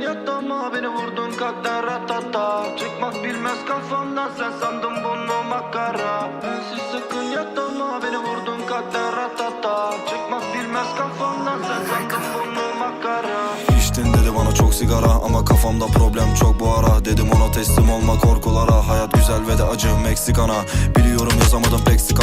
yatama Beni vurdun kalpten ratata. Çıkmak bilmez kafamdan Sen sandın bunu makara. Bensiz sakın yatama Beni vurdun kalpten ratata. Çıkmak bilmez kafamdan Sen sandın bunu makara. İçtin dedi bana çok sigara ama kafamda problem çok bu ara. Dedim ona teslim olma korkulara. Hayat güzel ve de acı Meksikana. Biliyorum yazamadım pek ama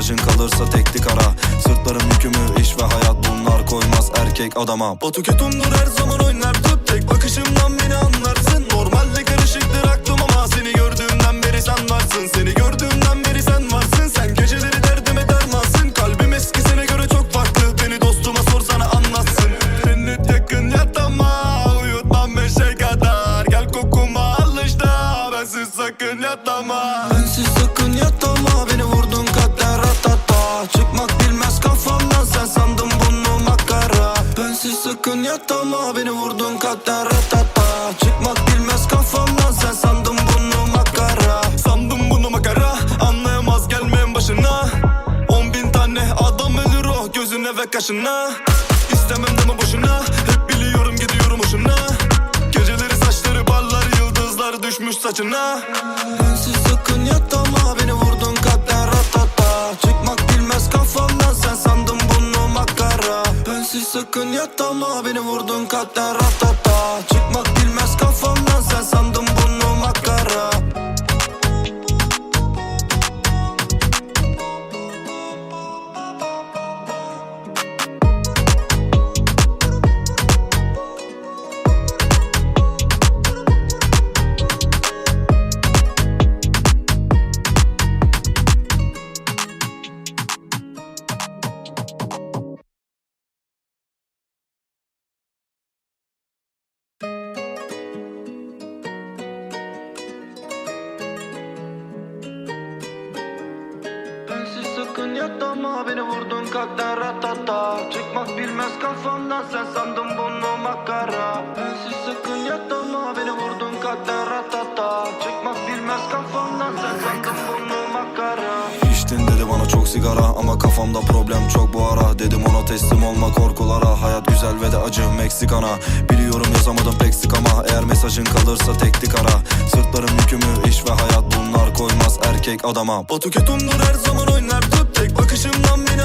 mesajın kalırsa teknik ara. Sırtlarım yükümü iş ve hayat bunlar koymaz erkek adama. Batu ketumdur her zaman oynar tüp Tek bakışımdan beni anlarsın. Normalde karışıktır aklım ama Seni gördüğümden beri sen varsın. Seni gördüğümden beri sen varsın. Sen geceleri derdime dermansın. Kalbim eskisine göre çok farklı. Beni dostuma sorsana anlatsın. Cennet yakın yatama Uyutmam beşe kadar. Gel kokuma alış da Bensiz sakın yatama yatama Beni vurdun kalpten ratata. Çıkmak bilmez kafamdan Sen sandın bunu makara. Sandım bunu makara Anlayamaz gelmeyin başına. On bin tane adam ölür o Gözüne ve kaşına. İstemem deme boşuna Hep biliyorum gidiyorum hoşuna. Geceleri saçları parlar Yıldızlar düşmüş saçına. Bensiz sakın yatama Beni vurdun kalpten Bensiz sakın yatama Beni vurdun kalpten ratata Çıkmak bilmez kafamdan Sen sandın bunu makara Yatama Beni vurdun kalpten ratata. Çıkmak bilmez kafamdan Sen sandın bunu makara. Bensiz sakın yatama Beni vurdun kalpten ratata. Çıkmak bilmez kafamdan Sen sandın sigara ama kafamda problem çok bu ara. Dedim ona teslim olma korkulara. Hayat güzel ve de acı Meksikana. Biliyorum yazamadım pek sık ama Eğer mesajın kalırsa teknik ara. Sırtlarım yükümü iş ve hayat bunlar koymaz erkek adama. Batu ketumdur her zaman oynar. Tüp Tek bakışımdan beni